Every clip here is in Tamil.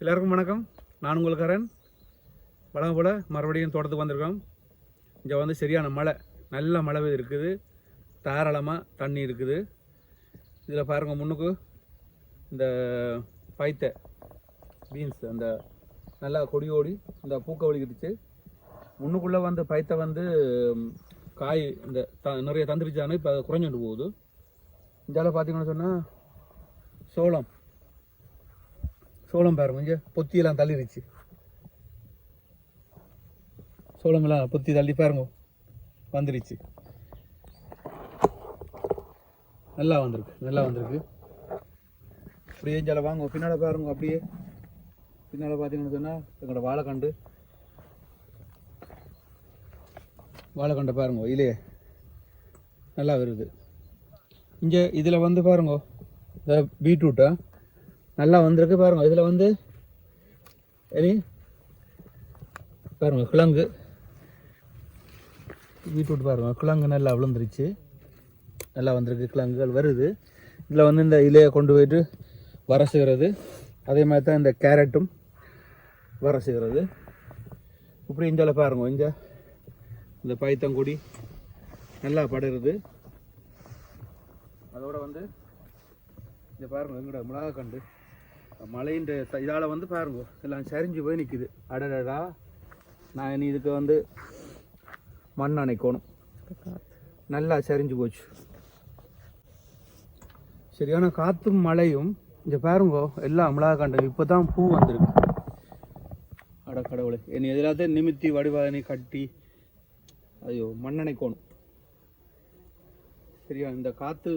எல்லாருக்கும் வணக்கம். நான் உங்களுக்காரன் வளம் போல் மறுபடியும் தோட்டத்துக்கு வந்திருக்கோம். இங்கே வந்து சரியான மழை. நல்ல மழை இருக்குது. தாராளமாக தண்ணி இருக்குது. இதில் பாருங்கள் முன்னுக்கு இந்த பைத்தை பீன்ஸ் அந்த நல்லா கொடி ஓடி இந்த பூக்க வலிக்கிடுச்சு. முன்னுக்குள்ளே வந்து பைத்தை வந்து காய் இந்த த நிறைய தந்துருச்சானு இப்போ குறைஞ்சிட்டு போகுது. இந்தியாவில் பார்த்தீங்கன்னு சொன்னால் சோளம். சோளம் பாருங்க இங்கே பொத்தியெல்லாம் தள்ளிருச்சு. சோளமெல்லாம் பொத்தி தள்ளி பாருங்க வந்துருச்சு. நல்லா வந்திருக்கு நல்லா வந்திருக்கு. அப்படியே ஜல வாங்க பின்னால் பாருங்க அப்படியே. பின்னால் பார்த்தீங்கன்னு சொன்னால் எங்களோட வாழைக்கண்டு. வாழைக்கண்டை பாருங்க இலையே நல்லா வருது. இங்கே இதில் வந்து பாருங்க இந்த பீட்ரூட்டை? நல்லா வந்திருக்கு பாருங்க. இதில் வந்து எரி பாருங்க கிழங்கு. பீட்ரூட் பாருங்க. கிழங்கு நல்லா விழுந்துருச்சு. நல்லா வந்திருக்கு கிழங்குகள் வருது. இதில் வந்து இந்த இலையை கொண்டு போயிட்டு வர செய்கிறது அதே மாதிரி தான் இந்த கேரட்டும் வர செய்கிறது இப்படி இஞ்சால பாருங்க இங்க இந்த பைத்தங்கொடி நல்லா படருது. அதோட வந்து இங்க பாருங்கள் எங்கட மிளகா கண்டு. மழைன்ற இதால் வந்து பாருங்க எல்லாம் சரிஞ்சு போய் நிற்குது அடடடா. நான் இனி இதுக்கு வந்து மண் அணைக்கணும். நல்லா சரிஞ்சு போச்சு. சரியான காற்றும் மழையும் இங்கே பாருங்க எல்லாம் மிளகா இப்போ தான் பூ வந்திருக்கு. அட கடவுளே. என்னை எதிலாத்தையும் நிமித்தி வடிவாதனை கட்டி ஐயோ மண் அணைக்கணும். சரியா இந்த காற்று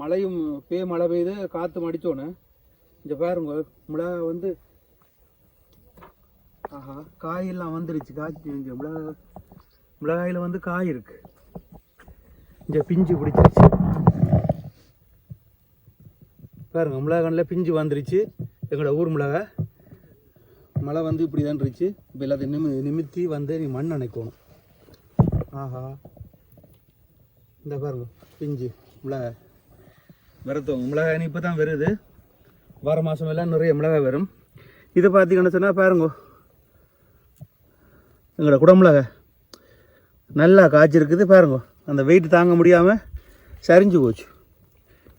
மழையும் பே மழை பெய்து காற்று மடித்தோன்னு இங்கே பாருங்க மிளகா வந்து ஆஹா காயெல்லாம் வந்துருச்சு காய்ச்சி இங்கே மிளகா மிளகாயில் வந்து காய் இருக்கு. இங்கே பிஞ்சு பிடிச்சிருச்சு பாருங்க மிளகானில் பிஞ்சு வந்துருச்சு. எங்களோட ஊர் மிளகா மழை வந்து இப்படி தான் இருந்துச்சு. இப்போ எல்லாத்தையும் நிமி நிமித்தி வந்து நீ மண் அணைக்கணும். ஆஹா. இந்த பாருங்க பிஞ்சு மிளகா வரத்தவங்க மிளகாய் இப்போ தான் வருது. வார மாதம் எல்லாம் நிறைய மிளகாய் வரும். இது பார்த்தீங்கன்னு சொன்னால் பாருங்கோ. எங்களோட குடமிளகா நல்லா காய்ச்சிருக்குது பாருங்கோ. அந்த வெயிட் தாங்க முடியாமல் சரிஞ்சு போச்சு.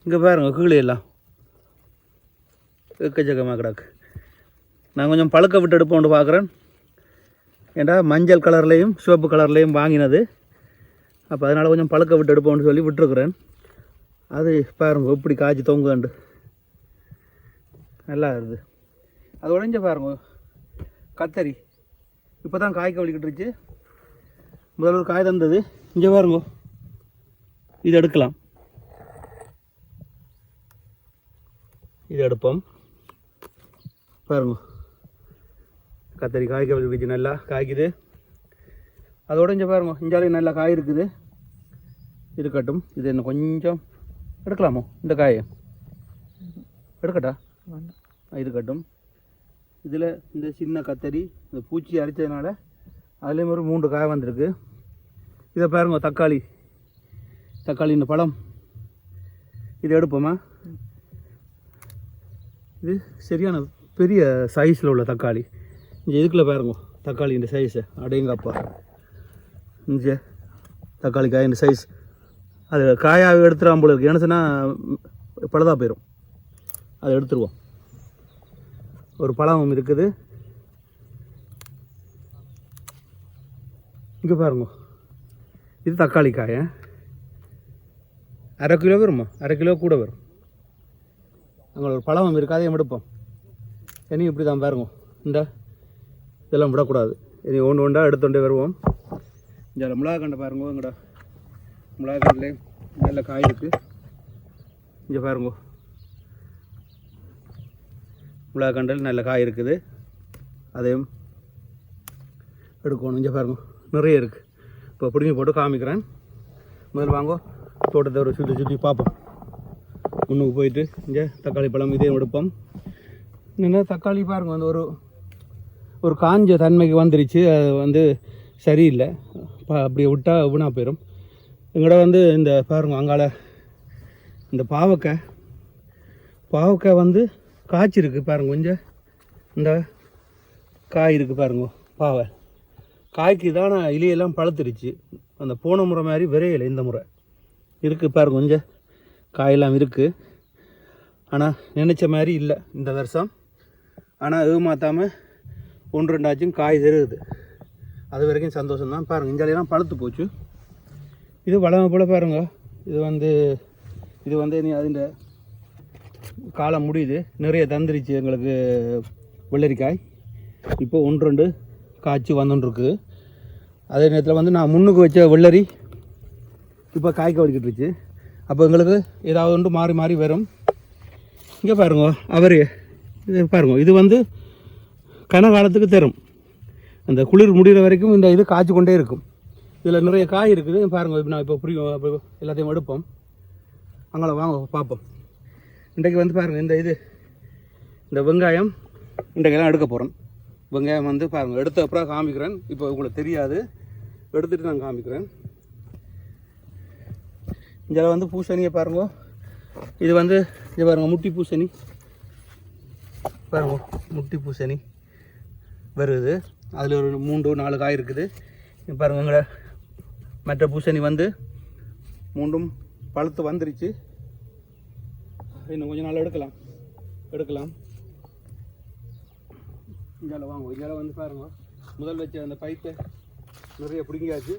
இங்கே பாருங்க கீழே எல்லாம் எக்கச்சக்கமாக கிடக்கு. நான் கொஞ்சம் பழுக்க விட்டு எடுப்போம்னு பார்க்குறேன். ஏண்டா மஞ்சள் கலர்லேயும் சிவப்பு கலர்லேயும் வாங்கினது. அப்போ அதனால் கொஞ்சம் பழுக்க விட்டு எடுப்போம்னு சொல்லி விட்டுருக்குறேன். அது பாருங்க எப்படி காய்ச்சி தொங்குண்டு நல்லா இருக்குது அது உடஞ்ச பாருங்க. கத்தரி. இப்போ தான் காய்க்க வலிக்கிட்டுருச்சு முதல்ல ஒரு காய் தந்தது. இங்கே பாருங்க. இது எடுக்கலாம். இது எடுப்போம். பாருங்க. கத்தரி காய்க்க வலிக்கிட்டுச்சு நல்லா காய்க்குது. அது இங்கே பாருங்க. இஞ்சாலையும் நல்லா காய் இருக்குது. இருக்கட்டும் இது என்ன கொஞ்சம் எடுக்கலாமோ? இந்த காயை? எடுக்கட்டா? இருக்கட்டும். இதில் இந்த சின்ன கத்தரி இந்த பூச்சி அரித்ததுனால அதுலேயும் ஒரு மூன்று காய் வந்திருக்கு. இதை பாருங்க தக்காளி. தக்காளி இந்த பழம். இது எடுப்போமா? இது சரியான பெரிய சைஸில் உள்ள தக்காளி. இங்கே இதுக்குள்ள பாருங்க தக்காளி இந்த சைஸை அடையங்கப்பா இங்கே தக்காளி காய் இந்த சைஸ் அது காயாக எடுத்துகிறான் போல இருக்கு. ஏன்னு சொன்னால் பழுதாக போயிடும் அதை எடுத்துருவோம். ஒரு பழம் இருக்குது. இங்கே பாருங்க. இது தக்காளி காய அரை கிலோ வருமா? அரை கிலோ கூட வரும். அங்கே ஒரு பழம் இருக்காது அதையும் எடுப்போம். இனி இப்படி தான் பாருங்க. இந்த இதெல்லாம் விடக்கூடாது. இனி ஒன்று ஒன்றா எடுத்துகிட்டே வருவோம். இந்த மிளகா கண்டை பாருங்க எங்கடா மிளகா கண்டில் நல்ல காய் இருக்குது இங்கே பாருங்க. மிளகா கண்டல் நல்ல காய் இருக்குது. அதையும் எடுக்கணும். இங்கே பாருங்க நிறைய இருக்குது இப்போ பிடிங்கி போட்டு காமிக்கிறேன். முதல் வாங்கோ தோட்டத்தை ஒரு சுற்றி சுற்றி பார்ப்போம். முன்னுக்கு போயிட்டு இங்கே தக்காளி பழம் இதையும் எடுப்போம். என்ன தக்காளி பாருங்க வந்து ஒரு ஒரு காஞ்ச தன்மைக்கு வந்துருச்சு. அது வந்து சரியில்லை. ப- அப்படியே விட்டால் வீணாக போயிடும் எங்கள்ட வந்து இந்த பாருங்க அங்கால இந்த பாவக்காய். பாவக்காய் வந்து காய்ச்சி இருக்குது பாருங்க கொஞ்சம். இந்த காய் இருக்குது பாருங்க பாவை. காய்க்கு தான் இலையெல்லாம் பழுத்துருச்சு அந்த போன முறை மாதிரி விரையலை இந்த முறை. இருக்குது பாருங்க கொஞ்சம். காயெல்லாம் இருக்குது ஆனால் நினச்ச மாதிரி இல்லை இந்த வருஷம். ஆனால் இது மாற்றாமல் ஒன்று ரெண்டாச்சும் காய் தருகுது அது வரைக்கும் சந்தோஷம் தான் பாருங்கள் இஞ்சாலையெல்லாம் பழுத்து போச்சு. இது வளமை போல் பாருங்க. இது வந்து இது வந்து நீ அதுண்ட காலம் முடியுது. நிறைய தந்துருச்சு எங்களுக்கு வெள்ளரிக்காய். இப்போ ஒன்று ரெண்டு காய்ச்சி வந்துட்டுருக்கு அதே நேரத்தில் வந்து நான் முன்னுக்கு வச்ச வெள்ளரி இப்போ காய்க்க வடிக்கிட்டுருச்சு அப்போ எங்களுக்கு ஏதாவது ஒன்று மாறி மாறி வரும். இங்கே பாருங்க அவர் இது பாருங்க இது வந்து கன காலத்துக்கு தரும். அந்த குளிர் முடிகிற வரைக்கும் இந்த இது காய்ச்சி கொண்டே இருக்கும். இதில் நிறைய காய் இருக்குது. பாருங்க இப்போ நான் இப்போ புரியும் எல்லாத்தையும் எடுப்போம். அங்கே வாங்க பார்ப்போம். இன்றைக்கு வந்து பாருங்கள் இந்த இது இந்த வெங்காயம் இன்றைக்கெல்லாம் எடுக்க போகிறேன் வெங்காயம் வந்து பாருங்கள் எடுத்த அப்புறம் காமிக்கிறேன். இப்போ உங்களுக்கு தெரியாது. எடுத்துட்டு நான் காமிக்கிறேன். இதில் வந்து பூசணியை பாருங்க. இது வந்து இது பாருங்கள் முட்டி பூசணி. பாருங்க முட்டி பூசணி வருது. அதில் ஒரு மூன்று நாலு காய் இருக்குது. பாருங்கள் பாருங்க எங்களை மற்ற பூசணி வந்து மூன்றும் பழுத்து வந்துருச்சு. இன்னும் கொஞ்சம் நாள் எடுக்கலாம். எடுக்கலாம். இங்கே வாங்க இங்கே வந்து பாருங்க. முதல் வச்ச அந்த பைப்பை நிறைய பிடுங்கியாச்சு.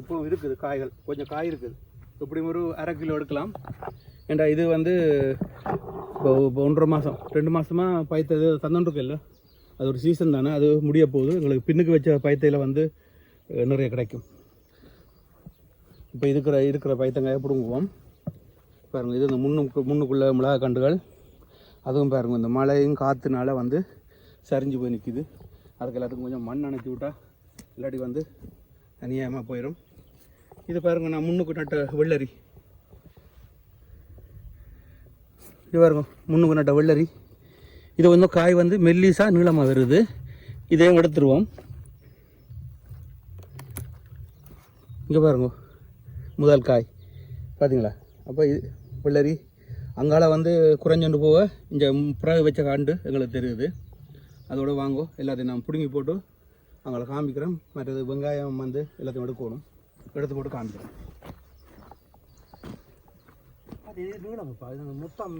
இப்போ இருக்குது காய்கள். கொஞ்சம் காய் இருக்குது. இப்படி ஒரு அரை கிலோ எடுக்கலாம். ஏண்டா இது வந்து இப்போ இப்போ ஒன்றரை மாதம் ரெண்டு மாதமாக பயத்தது தந்துருக்கு இல்லை. அது ஒரு சீசன் தானே அது முடிய போகுது. எங்களுக்கு பின்னுக்கு வச்ச பயத்தையில் வந்து நிறைய கிடைக்கும். இப்போ இருக்கிற இருக்கிற பைத்தங்காயை பிடுங்குவோம். பாருங்கள் இது இந்த முன்னுக்கு முன்னுக்குள்ளே மிளகா கண்டுகள் அதுவும் பாருங்கள் இந்த மழையும் காற்றுனால வந்து சரிஞ்சு போய் நிற்கிது அதுக்கு எல்லாத்துக்கும் கொஞ்சம் மண் அணைச்சி விட்டால் இல்லாட்டி வந்து அநியாயமாக போயிடும் இது பாருங்க நான் முன்னுக்கு நட்ட வெள்ளரி. இது பாருங்க முன்னுக்கு நட்ட வெள்ளரி. இது வந்து காய் வந்து மெல்லிசாக நீளமாக வருது. இதையும் எடுத்துருவோம். இங்கே பாருங்க முதல் காய். பார்த்தீங்களா அப்போ இது பிள்ளரி. அங்கால வந்து குறைஞ்சொண்டு போக இங்கே பிறகு வச்ச காண்டு எங்களுக்கு தெரியுது. அதோட வாங்கோ எல்லாத்தையும் நான் பிடுங்கி போட்டு அவங்கள காமிக்கிறேன். மற்றது வெங்காயம் வந்து எல்லாத்தையும் எடுக்கணும். எடுத்து போட்டு காமிக்கிறேன். அது மொத்தம்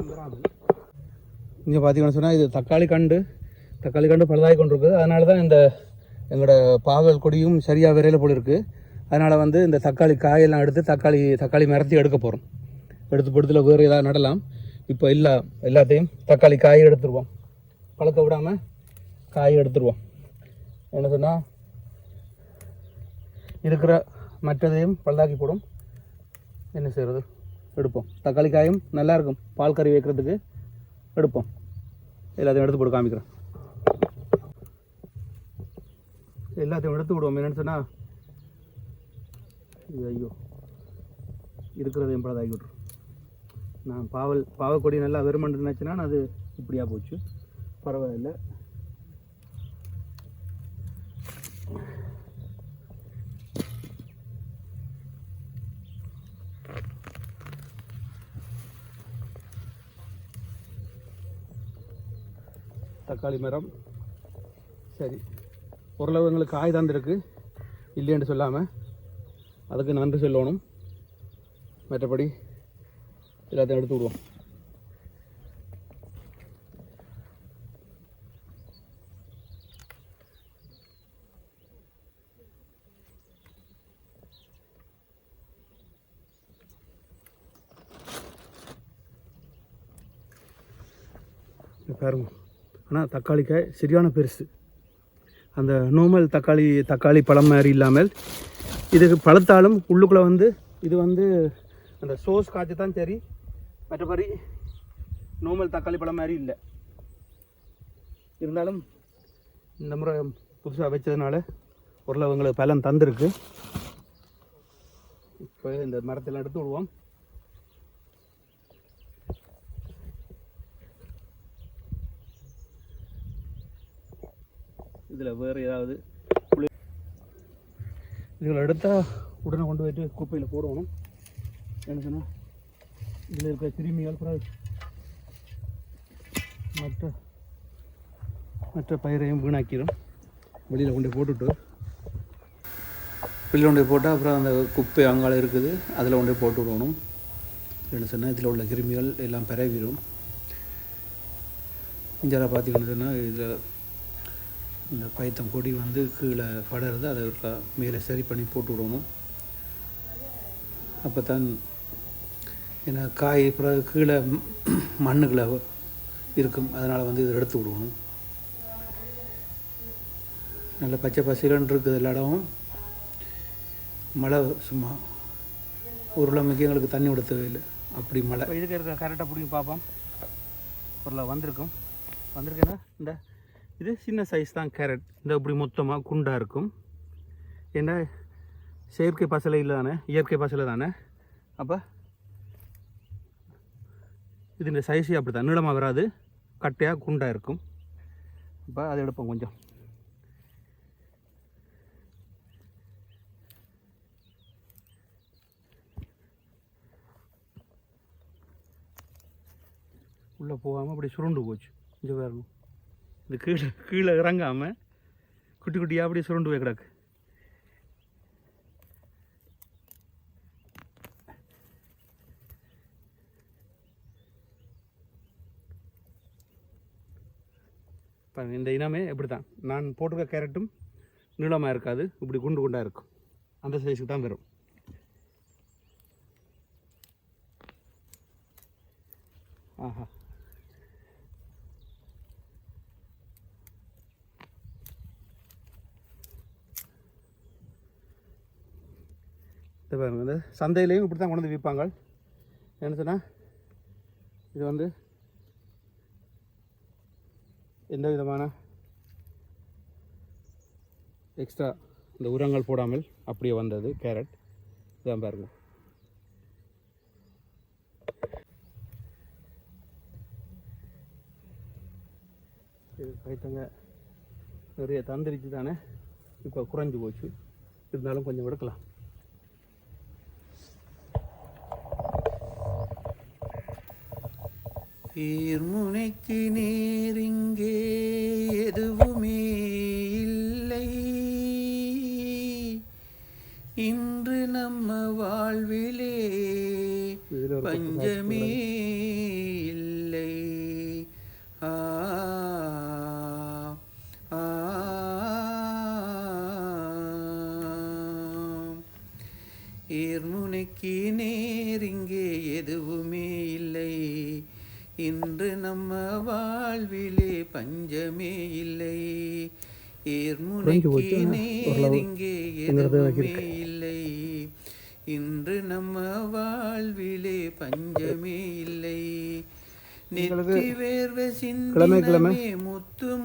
இங்கே பார்த்தீங்கன்னு சொன்னால் இது தக்காளி கண்டு. தக்காளி கண்டு பழுதாகி கொண்டிருக்குது. அதனால தான் இந்த எங்களோட பாகல் கொடியும் சரியாக விரையில் போல இருக்குது அதனால் வந்து இந்த தக்காளி காயெல்லாம் எடுத்து தக்காளி தக்காளி மரத்தி எடுக்க போகிறோம் எடுத்து படுத்தில் வேறு ஏதாவது நடலாம். இப்போ இல்லை எல்லாத்தையும் தக்காளி காய் எடுத்துருவோம். பழுக்க விடாமல் காய் எடுத்துருவோம். என்ன சொன்னால் இருக்கிற மற்றதையும் பழுதாக்கி போடும். என்ன செய்கிறது எடுப்போம். தக்காளி காயும் நல்லா இருக்கும். பால் கறி வைக்கிறதுக்கு எடுப்போம். எல்லாத்தையும் எடுத்து போட்டு காமிக்கிறேன். எல்லாத்தையும் எடுத்து விடுவோம். என்னன்னு சொன்னால் ஐயோ இருக்கிறதையும் பழுதாக்கி விட்ருவோம் நான் பாவல் பாவக்கொடி நல்லா வெறுமண்டு நினச்சினா அது இப்படியாக போச்சு. பரவாயில்லை. தக்காளி மரம். சரி. ஓரளவு எங்களுக்கு காய் தந்துருக்கு இல்லைன்னு சொல்லாமல் அதுக்கு நன்றி சொல்லணும். மற்றபடி எல்லாத்தையும் எடுத்து விடுவோம். பாருங்க. ஆனால் தக்காளிக்காய் சரியான பெருசு. அந்த நோமல் தக்காளி தக்காளி பழம் மாதிரி இல்லாமல் இதுக்கு பழத்தாலும் உள்ளுக்குள்ளே வந்து இது வந்து அந்த சோஸ் காய்ச்சி தான் சரி மற்றபடி நோமல் தக்காளி பழம் மாதிரி இல்லை. இருந்தாலும் இந்த முறை புதுசாக வச்சதுனால ஓரளவு எங்களுக்கு பலன் தந்திருக்கு. இப்போ இந்த மரத்தெல்லாம் எடுத்து விடுவோம். இதில் வேறு ஏதாவது புளி இதில் எடுத்தால் உடனே கொண்டு போயிட்டு குப்பையில் போடணும். என்ன சொன்னால் இதில் இருக்க கிருமிகள் பிறகு மற்ற மற்ற பயிரையும் வீணாக்கிடும் வெளியில் கொண்டு போட்டுட்டு வெளியில் கொண்டு போட்டால் அப்புறம் அந்த குப்பை அங்கால இருக்குது. அதில் கொண்டு போட்டு விடணும். என்ன சொன்னால் இதில் உள்ள கிருமிகள் எல்லாம் பரவிடும் இஞ்சால பார்த்தீங்கன்னு சொன்னால் இதில் இந்த பைத்தம் கொடி வந்து கீழே படருது அதை மேலே சரி பண்ணி போட்டு விடணும். அப்போ தான் ஏன்னா காய் பிறகு கீழே மண்ணுக்குள்ளே இருக்கும். அதனால் வந்து இதை எடுத்து விடுவோம். நல்ல பச்சை பசிலன்னு இருக்குது எல்லா இடமும். மழை சும்மா ஒரு எங்களுக்கு தண்ணி விட இல்லை அப்படி மழை. இதுக்கு இருக்க கரெக்டாக பிடிங்கி பார்ப்போம். பொருளை வந்திருக்கும். வந்திருக்கேன்னா இந்த இது சின்ன சைஸ் தான் கேரட் இந்த இப்படி மொத்தமாக குண்டாக இருக்கும். ஏன்னா செயற்கை பசலை இல்லை தானே இயற்கை பசலை தானே? அப்போ இது இந்த சைஸே அப்படி தான் நீளமாக வராது. கட்டையாக குண்டாக இருக்கும். அப்போ அதை எடுப்போம் கொஞ்சம். உள்ளே போகாமல் அப்படி சுருண்டு போச்சு. கொஞ்சம் வரணும் இது கீழே கீழே இறங்காமல் குட்டி குட்டியாக அப்படியே சுருண்டு போய் கிடக்கு. பாருங்கள் இந்த இனமே இப்படி தான் நான் போட்டிருக்க கேரட்டும் நீளமாக இருக்காது இப்படி குண்டு குண்டாக இருக்கும். அந்த சைஸுக்கு தான் வரும். ஆஹா. இது பாருங்க இந்த சந்தையிலையும் இப்படி தான் கொண்டு வந்து விற்பாங்க. என்ன சொன்னால் இது வந்து எந்த விதமான எக்ஸ்ட்ரா இந்த உரங்கள் போடாமல் அப்படியே வந்தது கேரட் இதான் பாருங்க. இது நிறைய தந்திரிச்சு தானே? இப்போ குறைஞ்சி போச்சு. இருந்தாலும் கொஞ்சம் எடுக்கலாம் நீர்முனைக்கு நேரிங்கே இன்று நம்ம வாழ்விலே பஞ்சமே இல்லை. கிழமை கிழமை.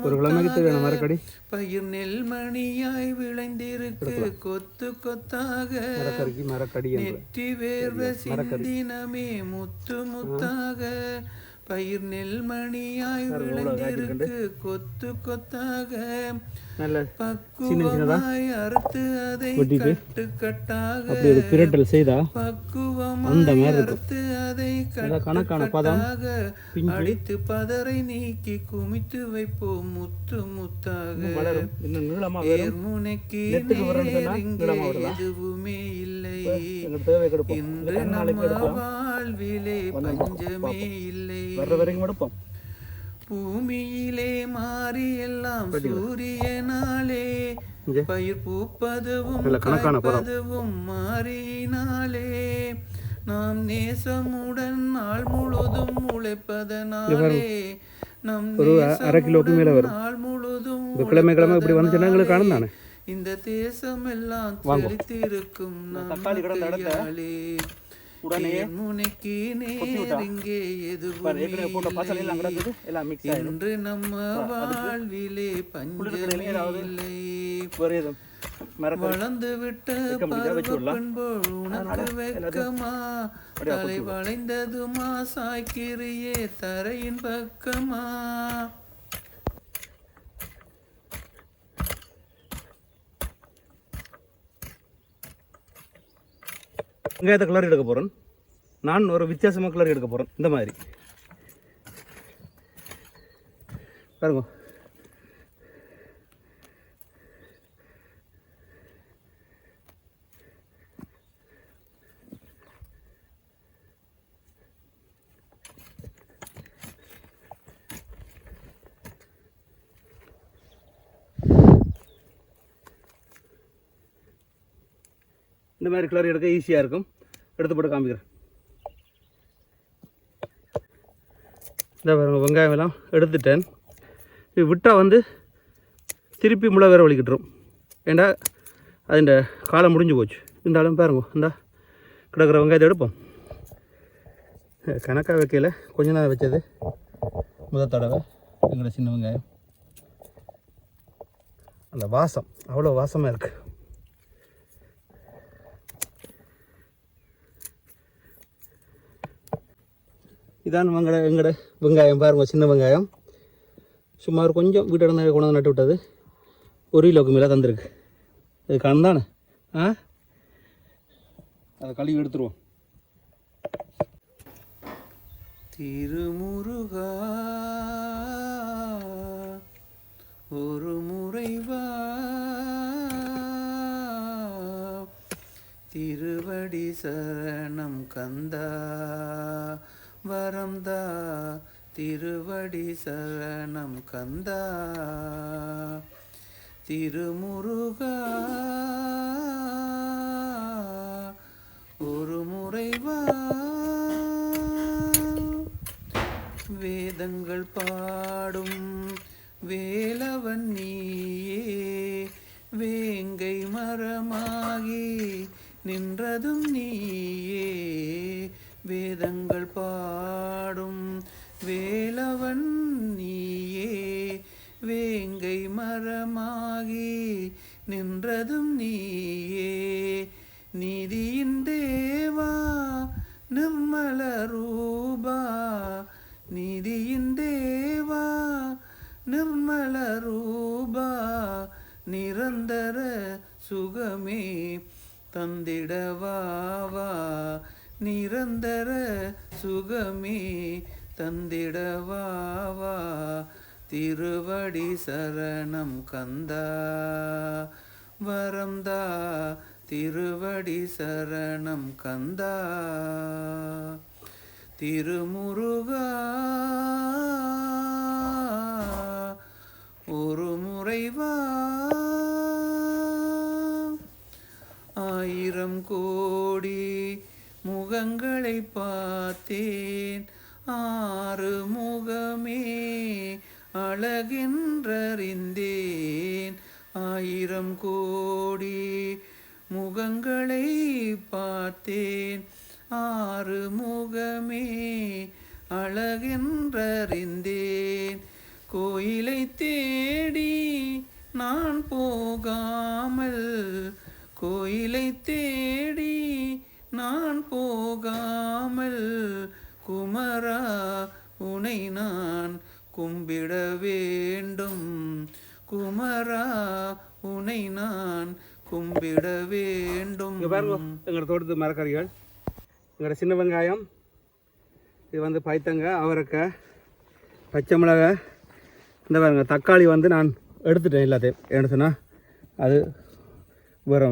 ஒரு கிழமைக்கு தேவையான முத்தாக மரக்கடி பயிர் நெல்மணியாய் விளைந்திருக்கு. கொத்து கொத்தாக மரக்கறிக்கு மரக்கடி என்று. நெற்றி வேர்வை சிந்தினமே முத்து முத்தாக பயிர் நெல்மணியாய் விளைந்திருக்கு. கொத்து கொத்தாக. நல்ல சின்ன சின்னதா கட்டாக அப்படி ஒரு பிரட்டல் செய்தா அந்த பக்குவமாய் மாதிரி இருக்கும். கணக்கான பதம் அடித்து பதரை நீக்கி குமித்து வைப்போம் முத்து முத்தாக. வளரும் இன்னும் நீளமா வருதா? எதுவுமே இல்லை. இன்று நம்ம வாழ்விலே பஞ்சமே இல்லை. வர்ற வரைக்கும் எடுப்போம். பூமியிலே மாறி எல்லாம் சூரியனாலே பயிர் பூப்பதுவும் நல்ல கணக்கான பதம். காய்ப்பதுவும் மாறினாலே நாம் நேசமுடன் நாள் முழுதும் உழைப்பதனாலே நம் ஒரு அரை கிலோவுக்கு மேலே வரும். நாள் முழுதும் இந்த கிழமை கிழமை இப்படி வந்துச்சுன்னா எங்களுக்கு காணும் தானே இந்த தேசம் எல்லாம் நம் தக்காளி கிடந்த. உடனே தேன்முனைக்கு விட்டா. நேர் இங்கே பாரு, ஏற்கனவே போட்ட எதுவும் பசலை எல்லாம் கிடக்குது. எல்லாம் மிக்ஸ் ஆகிடும் இன்று நம்ம வாழ்விலே பஞ்சமே ஏதாவது இல்லை வேறு எதுவும் மரக்கறி வளர்ந்து விட்ட உனக்கு வெக்கமா? தலை வளைந்ததுமா? சாய்க்கிறியே தரையின் பக்கமா? வெங்காயத்தை கலர் எடுக்க போகிறேன் நான் ஒரு வித்தியாசமாக கலர் எடுக்க போகிறேன் இந்த மாதிரி. பாருங்க. இந்த மாதிரி கிளறி எடுக்க ஈஸியாக இருக்கும். எடுத்து போட்டு காமிக்கிறேன். இந்த பாருங்க வெங்காயம் எல்லாம் எடுத்துட்டேன். இது விட்டால் வந்து திருப்பி முளை வேற வலிக்கிட்டுரும். ஏண்டா அதுண்ட காலம் முடிஞ்சு போச்சு. இருந்தாலும் பாருங்க இந்தா கிடக்கிற வெங்காயத்தை எடுப்போம். கணக்காக வைக்கல கொஞ்ச நேரம் வச்சது முதல் தடவை எங்களோட சின்ன வெங்காயம். அந்த வாசம் அவ்வளோ வாசமாக இருக்குது இதான் எங்கட எங்கட வெங்காயம் பாருங்க சின்ன வெங்காயம். சுமார் கொஞ்சம் வீட்டை கொண்டு வந்து நட்டு விட்டது. ஒரு கிலோக்கு மேலே தந்திருக்கு. இது கண்தானே ஆ? அதை கழுவி எடுத்துருவோம். திருமுருகா ஒரு முறைவா திருவடி சரணம் கந்தா. வரம்தா திருவடி சரணம் கந்தா. திருமுருகா ஒரு முறைவா வேதங்கள் பாடும் வேலவன் நீயே வேங்கை மரமாகி நின்றதும் நீயே. வேதங்கள் பாடும் வேலவன் நீயே. வேங்கை மரமாகி நின்றதும் நீயே. நீதியின் தேவா நிர்மல ரூபா. நீதியின் தேவா நிர்மல ரூபா. நிரந்தர சுகமே தந்திடவாவா. நிரந்தர சுகமே தந்திடவாவா திருவடி சரணம் கந்தா. வரம்தா திருவடி சரணம் கந்தா. திருமுருகா ஒரு முறைவா ஆயிரம் கோடி முகங்களை பார்த்தேன். ஆறு முகமே அழகென்றறிந்தேன். ஆயிரம் கோடி முகங்களை பார்த்தேன். ஆறு முகமே அழகென்றறிந்தேன். கோயிலை தேடி நான் போகாமல் கோயிலை தேடி நான் போகாமல் குமரா உனை நான் கும்பிட வேண்டும். குமரா உனை நான் கும்பிட வேண்டும். இங்கே எங்களோட தோட்டத்து மரக்கறிகள். எங்களோட சின்ன வெங்காயம் இது வந்து பைத்தங்க அவரைக்காய் பச்சை மிளகாய். இந்த பாருங்க தக்காளி வந்து நான் எடுத்துட்டேன் எல்லாத்தையும். என்ன சொன்னால் அது வேறு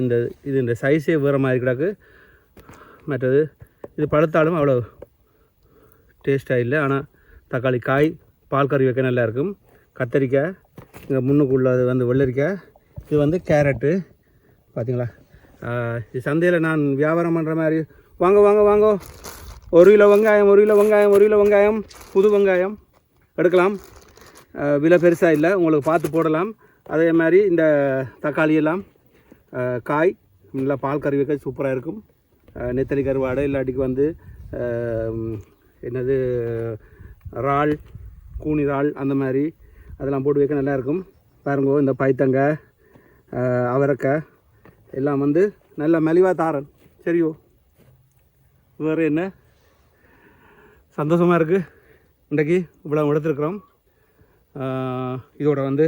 இந்த இது இந்த சைஸே வேறு மாதிரி கிடக்கு. மற்றது இது பழுத்தாலும் அவ்வளோ டேஸ்ட்டாக இல்லை. ஆனால் தக்காளி காய் பால் கறி வைக்க நல்லா இருக்கும். கத்தரிக்காய் இங்கே முன்னுக்குள்ளது வந்து வெள்ளரிக்காய். இது வந்து கேரட்டு. பார்த்தீங்களா இது சந்தையில் நான் வியாபாரம் பண்ணுற மாதிரி. வாங்க வாங்க வாங்க. ஒரு கிலோ வெங்காயம் ஒரு கிலோ வெங்காயம் ஒரு கிலோ வெங்காயம் புது வெங்காயம் எடுக்கலாம். விலை பெருசாக இல்லை. உங்களுக்கு பார்த்து போடலாம். அதே மாதிரி இந்த தக்காளி எல்லாம் காய் நல்லா பால் கறி வைக்க சூப்பராக இருக்கும். நெத்தலி கருவாடை இல்லாட்டிக்கு வந்து என்னது இறால் கூனி இறால் அந்த மாதிரி அதெல்லாம் போட்டு வைக்க நல்லாயிருக்கும் பாருங்க இந்த பைத்தங்க அவரக்காய் எல்லாம் வந்து நல்ல மலிவாக தாரன். சரியோ? வேறு என்ன? சந்தோஷமாக இருக்குது இன்றைக்கி இவ்வளோ எடுத்துருக்குறோம். இதோட வந்து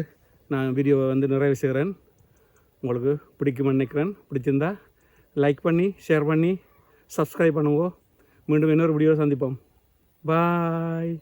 நான் வீடியோவை வந்து நிறைவு செய்கிறேன். உங்களுக்கு பிடிக்கும்னு நினைக்கிறேன். பிடிச்சிருந்தா லைக் பண்ணி ஷேர் பண்ணி சப்ஸ்கிரைப் பண்ணுவோம் மீண்டும் இன்னொரு வீடியோவை சந்திப்போம். பாய்